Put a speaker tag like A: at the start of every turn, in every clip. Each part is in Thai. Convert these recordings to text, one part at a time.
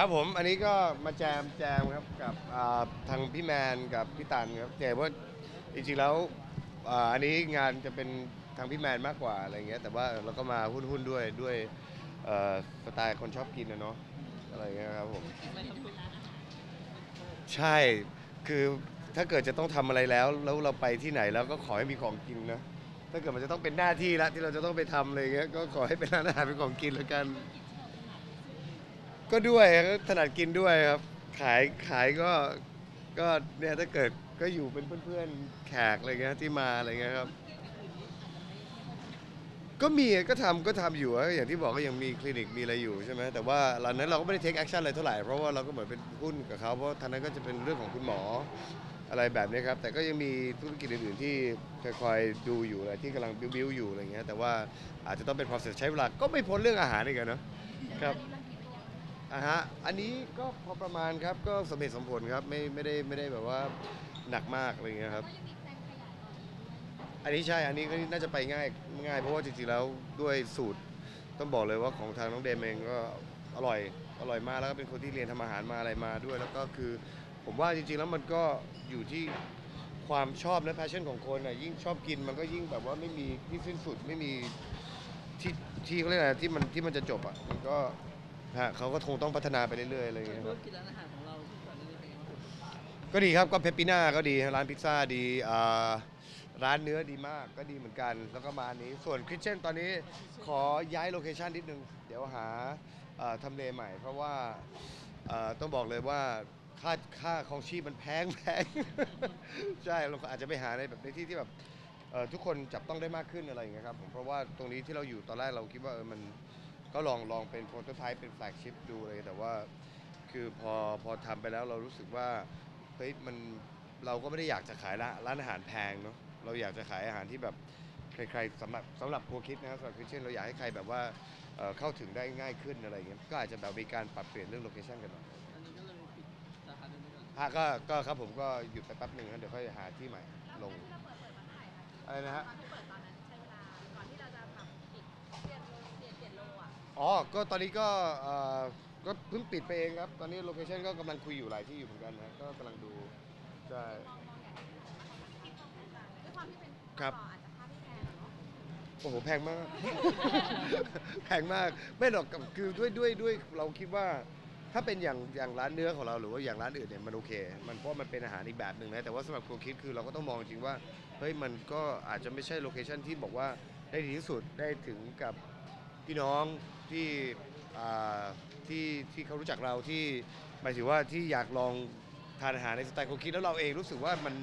A: ครับผมอันนี้ก็มาแจมแจมครับกับอ่าทางพี่แมนกับพี่ตันครับแต่ว่าจริงๆแล้วอ่าอันนี้งานจะเป็นทางพี่แมนมากกว่าอะไรเงี้ยแต่ว่าเราก็มาหุ้นๆด้วยด้วยเอ่อสไตล์คนชอบกินนะเนาะอะไรเงี้ยครับผม ใช่ คือถ้าเกิดจะต้องทำอะไรแล้ว แล้วเราไปที่ไหนแล้วก็ขอให้มีของกินนะ ถ้าเกิดมันจะต้องเป็นหน้าที่ละที่เราจะต้องไปทำอะไรเงี้ย ก็ขอให้เป็นร้านอาหารเป็นของกินแล้วกันก็ ก็ด้วยก็ถนัดกินด้วยครับ ขายขายก็ก็เนี่ยถ้าเกิดก็อยู่เป็นเพื่อนๆแขกอะไรเงี้ยที่มาอะไรเงี้ยครับ ก็มีก็ทำก็ทำอยู่อะอย่างที่บอกก็ยังมีคลินิกมีอะไรอยู่ใช่ไหมแต่ว่าหลังนั้นเราก็ไม่ได้เทคแอคชั่นอะไรเท่าไหร่เพราะว่าเราก็เหมือนเป็นหุ้นกับเขาเพราะทางนั้นก็จะเป็นเรื่องของคุณหมออะไรแบบนี้ครับ แต่ก็ยังมีธุรกิจอื่นๆที่คอยๆดูอยู่อะไรที่กำลังบิ้วๆอยู่อะไรเงี้ยแต่ว่าอาจจะต้องเป็น process ใช้เวลาก็ไม่พ้นเรื่องอาหารอีกอะเนะครับ อะฮะอันนี้ก็พอประมาณครับก็สมเหตุสมผลครับไม่ไม่ได้ไม่ได้แบบว่าหนักมากอะไรเงี้ยครับ อันนี้ใช่อันนี้ก็น่าจะไปง่ายง่ายเพราะว่าจริงๆแล้วด้วยสูตรต้องบอกเลยว่าของทางน้องเดมเองก็อร่อยอร่อยมากแล้วก็เป็นคนที่เรียนทำอาหารมาอะไรมาด้วย แล้วก็คือผมว่าจริงๆแล้วมันก็อยู่ที่ความชอบและ passion ของคนอะยิ่งชอบกินมันก็ยิ่งแบบว่าไม่มีที่สิ้นสุดไม่มีที่ที่เขาเรียกอะไรที่มันที่มันจะจบอะมันก็ ฮะเขาก็คงต้องพัฒนาไปเรื่อยๆอะไรอย่างเงี้ยค
B: ธุ
A: รั
B: ร
A: บ
B: กิจร้านอาหารของเราที่ก่อนหน้านี้เป็นยังไงบ้างครับ
A: ก็ดีครับก็เพปปิน่าก็ดีร้านพิซซ่าดีอ่าร้านเนื้อดีมากก็ดีเหมือนกัน แล้วก็มาอันนี้ส่วนคริสเช่นตอนนี้ขอย้ายโลเคชันนิดนึง เดี๋ยวหาเอ่อทำเลใหม่ เพราะว่าเอ่อต้องบอกเลยว่าค่าค่าของชีพมันแพงแพง ใช่เราก็อาจจะไปหาในแบบในที่ที่แบบเอ่อทุกคนจับต้องได้มากขึ้นอะไรอย่างเงี้ยครับผมเพราะว่าตรงนี้ที่เราอยู่ตอนแรกเราคิดว่าเออมัน ก็ลองลองเป็นโปรโตไทป์เป็นแฟลกชิพดูเลยแต่ว่าคือพอพอทำไปแล้วเรารู้สึกว่าเฮ้ยมันเราก็ไม่ได้อยากจะขายร้านร้านอาหารแพงเนาะเราอยากจะขายอาหารที่แบบใครๆสำหรับสำหรับครัวคิดนะครับสำหรับคริสเช่นเราอยากให้ใครแบบว่าเอ่อเข้าถึงได้ง่ายขึ้นอะไรอย่างเงี้ยก็อาจจะแบบมีการปรับเปลี่ยนเรื่องโลเคชันกันหน่อย
B: อันนี้ก็เลยปิดสาขาเดิมไปก่อน
A: ฮะก็ก็ครับผมก็หยุดไปแป๊บหนึ่งนะเดี๋ยวค่อยหาที่ใหม่ลงอะไรนะฮะ
C: ตอนที่เปิดตอนนั้น อะอ๋อ
A: ก็ตอนนี้ก็เอ่อก็เพิ่งปิดไปเองครับ ตอนนี้โลเคชันก็กำลังคุยอยู่หลายที่อยู่เหมือนกันนะก็กำลังดู ใช่
C: ด้วยความที่เป็น
A: ครับ
C: ต่ออาจจะค่าที่แพงอะเนาะ
A: โอ้โห แพงมาก แพงมาก ไม่หรอกกับคือด้วยด้วยด้วยเราคิดว่า ถ้าเป็นอย่างอย่างร้านเนื้อของเราหรือว่าอย่างร้านอื่นเนี่ยมันโอเค มันเพราะมันเป็นอาหารอีกแบบหนึ่งนะแต่ว่าสำหรับครัวคิดคือเราก็ต้องมองจริงว่าเฮ้ยมันก็อาจจะไม่ใช่โลเคชันที่บอกว่าได้ดีที่สุดได้ถึงกับ พี่น้องที่ที่ที่เขารู้จักเราที่หมายถึงว่าที่อยากลองทานอาหารในสไตล์ครัวคิดแล้วเราเองรู้สึกว่ามัน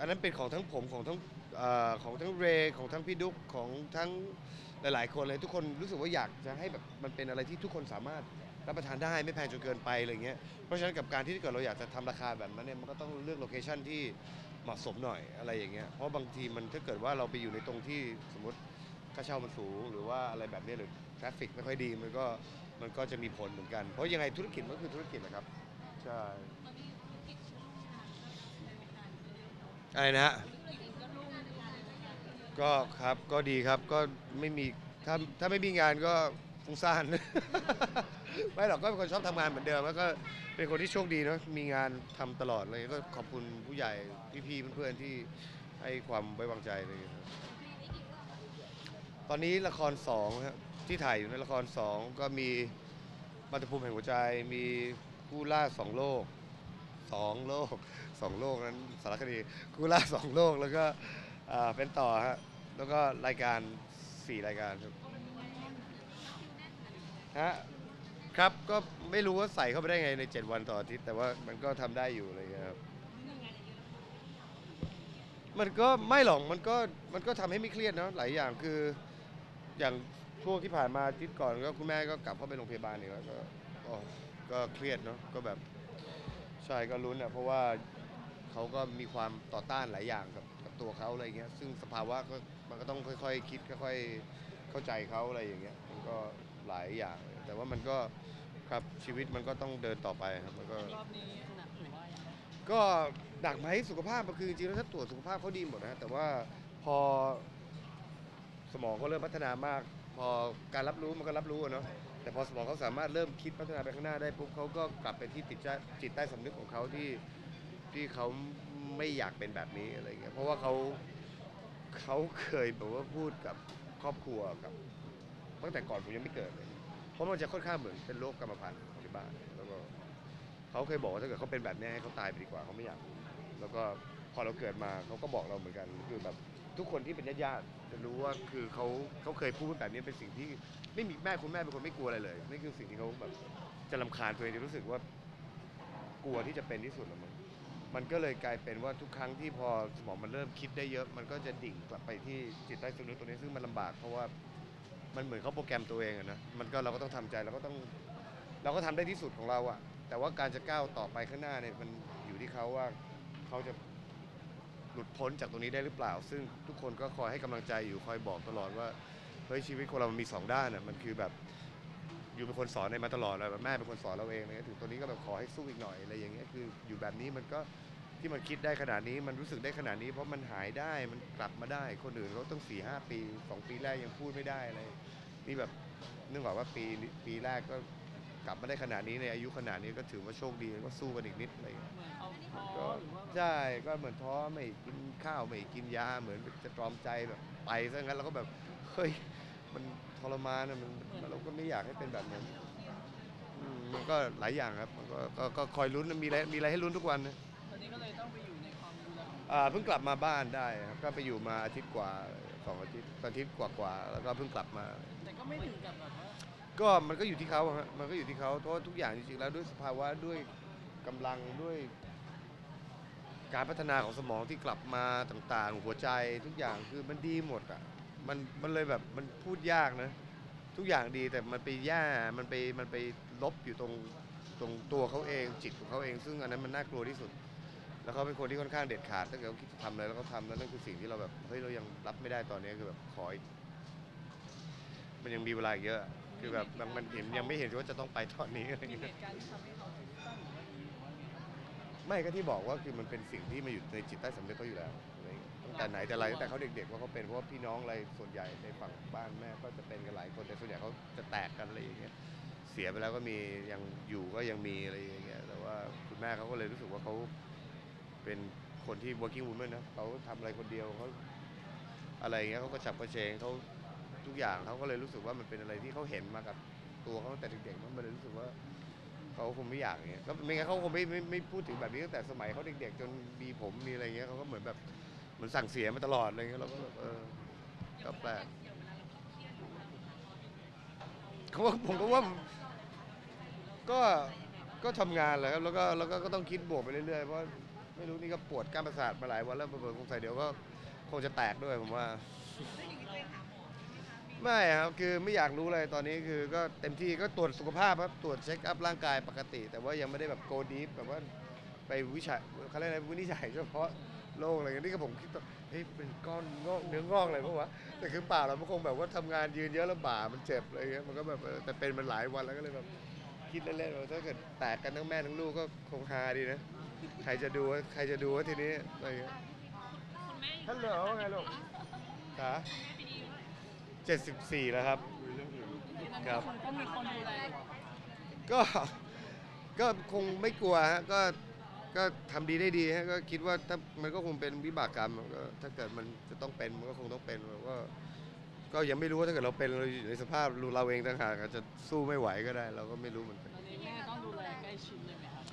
A: อันนั้นเป็นของทั้งผมของทั้งอของทั้งเรของทั้งพี่ดุ๊กของทั้งหลาย ๆ คนเลยทุกคนรู้สึกว่าอยากจะให้แบบมันเป็นอะไรที่ทุกคนสามารถรับประทานได้ไม่แพงจนเกินไปอะไรเงี้ยเพราะฉะนั้นกับการที่เกิดเราอยากจะทำราคาแบบนั้นเนี่ยมันก็ต้องเลือกโลเคชั่นที่เหมาะสมหน่อยอะไรอย่างเงี้ยเพราะบางทีมันถ้าเกิดว่าเราไปอยู่ในตรงที่สมมติ ค่าเช่ามันสูงหรือว่าอะไรแบบเนี้ยหรือทราฟฟิกไม่ค่อยดีมันก็มันก็จะมีผลเหมือนกัน เพราะยังไงธุรกิจมันก็คือธุรกิจนะครับ ใช่อะไรนะฮะก็ครับก็ดีครับก็ไม่มีถ้าถ้าไม่มีงานก็ฟุ้งซ่าน ไม่หรอกก็เป็นคนชอบทำงานเหมือนเดิมแล้วก็เป็นคนที่โชคดีเนอะมีงานทำตลอดเลยก็ขอบคุณผู้ใหญ่พี่ๆเพื่อนๆที่ให้ความไว้วางใจเลยครับ ตอนนี้ละครสองครับที่ถ่ายอยู่ในละครสองก็มีมัตตภูมิแห่งหัวใจมีผู้ล่าสองโลกสองโลกสองโลกนั้นสารคดีผู้ล่าสองโลกแล้วก็อ่าเป็นต่อฮะแล้วก็รายการสี่รายการครับฮะครับก็ไม่รู้ว่าใส่เข้าไปได้ไงใน 7 วันต่ออาทิตย์แต่ว่ามันก็ทำได้อยู่อะไรอย่างเลยครับ มันก็ไม่หรอกมันก็มันก็ทำให้ไม่เครียดเนาะหลายอย่างคือ อย่างช่วงที่ผ่านมาอาทิตย์ก่อนก็คุณแม่ก็กลับเข้าไปโรงพยาบาลอีกแล้วก็โอ้ก็เครียดเนาะก็แบบใช่ก็ลุ้นอะเพราะว่าเขาก็มีความต่อต้านหลายอย่างกับกับตัวเขาอะไรเงี้ยซึ่งสภาวะก็มันก็ต้องค่อยๆ คิดค่อยๆเข้าใจเขาอะไรอย่างเงี้ยมันก็หลายอย่าง แต่ว่ามันก็ครับชีวิตมันก็ต้องเดินต่อไปครับมันก็
B: รอบนี้หนักหรือว่ายังไง
A: ก็หนักไหมสุขภาพมันคือจริงๆแล้วถ้าตรวจสุขภาพเขาดีหมดนะฮะแต่ว่าพอ สมองก็เริ่มพัฒนามาก พอการรับรู้มันก็รับรู้อะเนาะแต่พอสมองเขาสามารถเริ่มคิดพัฒนาไปข้างหน้าได้ปุ๊บเขาก็กลับไปที่จิตจจิตใต้สำนึกของเขาที่ที่เขาไม่อยากเป็นแบบนี้อะไรเงี้ยเพราะว่าเขาเขาเคยแบบว่าพูดกับครอบครัวกับตั้งแต่ก่อนผมยังไม่เกิดเลยเพราะมันจะค่อนข้างเหมือนเป็นโรคกรรมพันธุ์ของที่บ้านแล้วก็เขาเคยบอกว่าถ้าเกิดเขาเป็นแบบนี้ให้เขาตายไปดีกว่าเขาไม่อยากแล้วก็ พอเราเกิดมาเขาก็บอกเราเหมือนกันคือแบบทุกคนที่เป็นญาติจะรู้ว่าคือเขาเขาเคยพูดแบบนี้เป็นสิ่งที่ไม่มีแม่คุณแม่เป็นคนไม่กลัวอะไรเลยนี่คือสิ่งที่เขาแบบจะลำคาญตัวเองจะรู้สึกว่ากลัวที่จะเป็นที่สุดแล้วมั้งมันก็เลยกลายเป็นว่าทุกครั้งที่พอสมองมันเริ่มคิดได้เยอะ มันก็จะดิ่งกลับไปที่จิตใต้สำนึกตัวนี้ซึ่งมันลำบากเพราะว่ามันเหมือนเขาโปรแกรมตัวเองอะนะมันก็เราก็ต้องทำใจเราก็ต้องเราก็ทำได้ที่สุดของเราอะแต่ว่าการจะก้าวต่อไปข้างหน้าเนี่ยมันอยู่ที่เขาว่าเขาจะ หลุดพ้นจากตรงนี้ได้หรือเปล่า ซึ่งทุกคนก็คอยให้กำลังใจอยู่คอยบอกตลอดว่าเฮ้ยชีวิตคนเรามันมีสองด้านอะมันคือแบบอยู่เป็นคนสอนในมาตลอดเลยแบบแม่เป็นคนสอนเราเองเลยถึงตัวนี้ก็แบบขอให้สู้อีกหน่อยอะไรอย่างเงี้ยคืออยู่แบบนี้มันก็ที่มันคิดได้ขนาดนี้มันรู้สึกได้ขนาดนี้ เพราะมันหายได้มันกลับมาได้ คนอื่นเขาต้องสี่ห้าปีสองปีแรกยังพูดไม่ได้อะไรนี่แบบนึกออกว่าปีปีแรกก็ กลับมาได้ขนาดนี้ในอายุขนาดนี้ก็ถือว่าโชคดีก็สู้กันอีกนิดอะไรอย่างเงี้ย
B: เหมือนเขาท้อ
A: ก็
B: หรือว่าแบบ
A: ใช่ก็เหมือนท้อไม่กินข้าวไม่กินยาเหมือนจะตรอมใจแบบไปซะงั้นเราก็แบบเฮ้ยมันทรมานนะมันมันเราก็ไม่อยากให้เป็นแบบนั้นอืมมันก็หลายอย่างครับมันก็ก็ก็คอยลุ้นนะมีอะไรมีอะไรให้ลุ้นทุกวันนะ
B: ตอนนี้ก็เลยต้องไปอยู่ในความดูแลของ
A: อ่าเพิ่งกลับมาบ้านได้ครับก็ไปอยู่มาอาทิตย์กว่าสองอาทิตย์อาทิตย์กว่าๆแล้วก็เพิ่งกลับมา
B: แต่ก็ไม่ถึงกับแบบว่า
A: ก็มันก็อยู่ที่เขาอะฮะมันก็อยู่ที่เขาเพราะว่าทุกอย่างจริงๆแล้วด้วยสภาวะด้วยกำลังด้วยการพัฒนาของสมองที่กลับมาต่าง ๆ หัวใจทุกอย่างคือมันดีหมดอะมันมันเลยแบบมันพูดยากนะ ทุกอย่างดีแต่มันไปแย่มันไปมันไปลบอยู่ตรงตรงตัวเขาเองจิตของเขาเอง ซึ่งอันนั้นมันน่ากลัวที่สุด แล้วเขาเป็นคนที่ค่อนข้างเด็ดขาดถ้าเกิดเขาคิดจะทำอะไรแล้วก็ทำแล้วนั่นคือสิ่งที่เราแบบเฮ้ยเรายังรับไม่ได้ตอนนี้คือแบบขออีกมันยังมีเวลาอีกเยอะ คือแบบมันมันเห็นยังไม่เห็นว่าจะต้องไปตอนนี้อะไร
B: มี
A: เงี้ย
B: เหตุการณ์ที่ทำให้เขาคิดสั้นหรือว่าดีหรือว่าไม่
A: ก็ที่บอกว่าคือมันเป็นสิ่งที่มาอยู่ในจิตใต้สำนึกเขาอยู่แล้วอะไรเงี้ยตั้งแต่ไหนแต่ไรตั้งแต่เขาเด็กๆว่าเขาเป็นเพราะว่าพี่น้องอะไรส่วนใหญ่ในฝั่งบ้านแม่ก็จะเป็นกันหลายคนแต่ส่วนใหญ่เขาจะแตกกันอะไรอย่างเงี้ยเสียไปแล้วก็มียังอยู่ก็ยังมีอะไรอย่างเงี้ยแต่ว่าคุณแม่เขาก็เลยรู้สึกว่าเขาเป็นคนที่ working woman นะเขาทำอะไรคนเดียวเขาอะไรอย่างเงี้ยเขาก็จับกระเชงเขา ทุกอย่างเขาก็เลยรู้สึกว่ามันเป็นอะไรที่เขาเห็นมากับตัวเขาตั้งแต่เด็กๆมันเลยรู้สึกว่าเขาคงไม่อยากอย่างเงี้ยแล้วไม่งั้นเขาคงไม่ไม่ไม่พูดถึงแบบนี้ตั้งแต่สมัยเขาเด็กๆ จนมีผมมีอะไรเงี้ยเขาก็เหมือนแบบเหมือนสั่งเสียมาตลอดอะไรเงี้ยเราก็แบบเออก็แปลกเขาว่าผมก็ว่าก็ก็ทำงานแหละครับแล้วก็แล้วก็ก็ต้องคิดบวกไปเรื่อยๆเพราะไม่รู้นี่ก็ปวดกล้ามประสาทมาหลายวันแล้วเผื่อๆคงใส่เดี๋ยวก็คงจะแตกด้วยผมว่า ไม่ครับคือไม่อยากรู้เลยตอนนี้คือก็เต็มที่ก็ตรวจสุขภาพครับตรวจเช็คอัพร่างกายปกติ แต่ว่ายังไม่ได้แบบโกดีฟแบบว่าไปวิจัยเขาเรียกอะไรวินิจฉัยเฉพาะโรคอะไรเงี้ยนี่ก็ผมคิดว่าเฮ้ยเป็นก้อนงอกเนื้องอกอะไรเพราะว่าแต่คือเปล่าเราไม่คงแบบว่าทำงานยืนเยอะแล้วบ่ามันเจ็บอะไรเงี้ยมันก็แบบแต่เป็นมันหลายวันแล้วก็เลยแบบคิดเล่นๆว่าถ้าเกิดแตกกันทั้งแม่ทั้งลูกก็คงฮาดีนะใครจะดูว่าใครจะดูว่าทีนี้อะไรเงี้ยท่านเหลือว่าไงลูกจ๋า 74 แล้วครับครับ
B: ก็
A: ก็คงไม่กลัวฮะก็ก็ทำดีได้ดีฮะก็คิดว่าถ้ามันก็คงเป็นวิบากกรรมก็ถ้าเกิดมันจะต้องเป็นมันก็คงต้องเป็นเราก็ก็ยังไม่รู้ว่าถ้าเกิดเราเป็นเราอยู่ในสภาพรูเราเองต่างหากจะสู้ไม่ไหวก็ได้ เราก็ไม่รู้เหมือนกัน
B: แม่ต้องดูแลใกล้ชิดเลยไหมครับ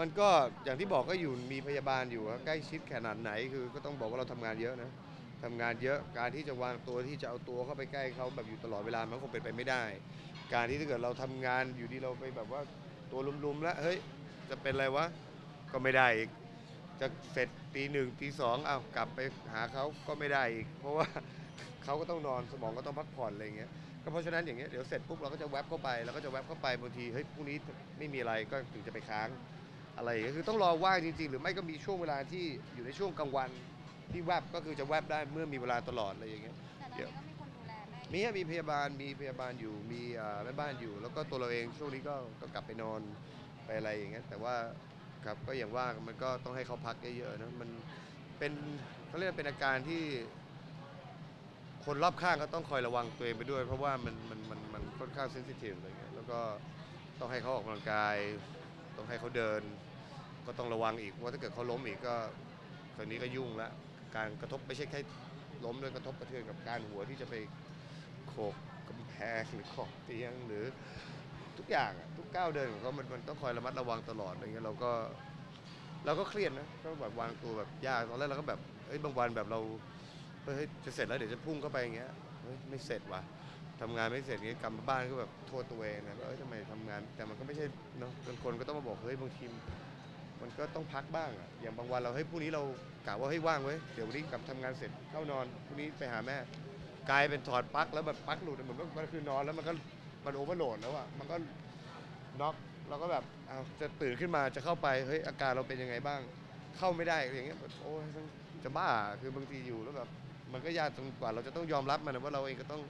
A: มันก็อย่างที่บอกก็อยู่มีพยาบาลอยู่ใกล้ชิดขนาดไหนคือก็ต้องบอกว่าเราทำงานเยอะนะ ทำงานเยอะการที่จะวางตัวที่จะเอาตัวเข้าไปใกล้เขาแบบอยู่ตลอดเวลามันคงเป็นไปไม่ได้ การที่ถ้าเกิดเราทำงานอยู่ดีเราไปแบบว่าตัวลุมๆแล้วเฮ้ยจะเป็นอะไรวะก็ไม่ได้อีกจะเสร็จตีหนึ่งตีสองเอ้ากลับไปหาเขาก็ไม่ได้อีก เพราะว่าเขาก็ต้องนอนสมองก็ต้องพักผ่อนอะไรเงี้ยก็เพราะฉะนั้นอย่างเงี้ยเดี๋ยวเสร็จปุ๊บเราก็จะแวบเข้าไปแล้วก็จะแวบเข้าไปบางทีเฮ้ยพรุ่งนี้ไม่มีอะไรก็ถึงจะไปค้างอะไรอย่างเงี้ยคือต้องรอว่างจริง ๆ หรือไม่ก็มีช่วงเวลาที่อยู่ในช่วงกลางวัน ที่แวบก็คือจะแวบได้เมื่อมีเวลาตลอดอะไรอย่างเงี้ย
C: แต่ตอนนี้ก็มีคนดูแลแม่
A: มีอะมีพยาบาลมีพยาบาลอยู่มีอ่าแม่บ้านอยู่ แล้วก็ตัวเราเองช่วงนี้ก็ก็กลับไปนอนไปอะไรอย่างเงี้ยแต่ว่าครับก็อย่างว่ามันก็ต้องให้เขาพักเยอะๆนะมันเป็นเขาเรียกว่าเป็นอาการที่ คนรอบข้างก็ต้องคอยระวังตัวเองไปด้วย เพราะว่ามันมันมันมันค่อนข้างเซนซิทีฟอะไรเงี้ยแล้วก็ต้องให้เขาออกกำลังกาย ต้องให้เขาเดิน ก็ต้องระวังอีกว่าถ้าเกิดเขาล้มอีกก็ตอนนี้ก็ยุ่งละ การกระทบไม่ใช่แค่ล้มด้วยกระทบกระเทือนกับการหัวที่จะไปโขกกำแพงหรือขอบเตียงหรือทุกอย่างทุกก้าวเดินของเขามันมันต้องคอยระมัดระวังตลอดอะไรเงี้ยเราก็เราก็เครียดนะก็แบบวางตัวแบบยากตอนแรกเราก็แบบเอ้ยบางวันแบบเราเฮ้ยจะเสร็จแล้วเดี๋ยวจะพุ่งเข้าไปอย่างเงี้ยเฮ้ยไม่เสร็จว่ะทำงานไม่เสร็จเงี้ยกลับมาบ้านก็แบบโทษตัวเองนะว่าเอ้ยทำไมทำงานแต่มันก็ไม่ใช่เนาะบางคนก็ต้องมาบอกเฮ้ยบางที มันก็ต้องพักบ้างอะอย่างบางวันเราเฮ้ยพรุ่งนี้เรากะว่าเฮ้ยว่างเว้ยเดี๋ยววันนี้กลับทำงานเสร็จเข้านอนพรุ่งนี้ไปหาแม่ กลายเป็นถอดปลั๊กแล้วแบบปลั๊กหลุดเหมือนว่ามันคือนอนแล้วมันก็มันโอเวอร์โหลดแล้วอะมันก็น็อกเราก็แบบเอาจะตื่นขึ้นมาจะเข้าไปเฮ้ยอาการเราเป็นยังไงบ้าง เข้าไม่ได้อย่างเงี้ยแบบโอ้ยจะบ้าคือบางทีอยู่แล้วแบบมันก็ยากจนกว่าเราจะต้องยอมรับมันนะว่าเราเองก็ต้อง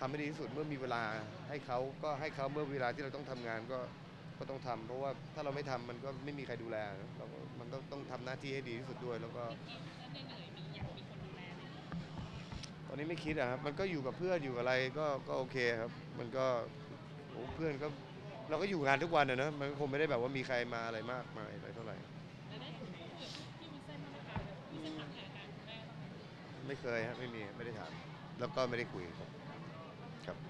A: ทำให้ดีที่สุดเมื่อมีเวลาให้เขาก็ให้เขาเมื่อเวลาที่เราต้องทำงานก็ ก็ต้องทำเพราะว่าถ้าเราไม่ทำมันก็ไม่มีใครดูแลนะเราก็มันก็ต้องทำหน้าที่ให้ดีที่สุดด้วย แล้วก็ตอนนี้ไม่คิดอะครับมันก็อยู่กับเพื่อนอยู่กับอะไรก็ก็โอเคครับ มันก็โอ้เพื่อนก็เราก็อยู่งานทุกวันอะนะมันก็คงไม่ได้แบบว่ามีใครมาอะไรมากมายอะไรเท่าไหร่ไม่เคยฮะไม่มีไม่ได้ถามแล้วก็ไม่ได้คุยครับครับ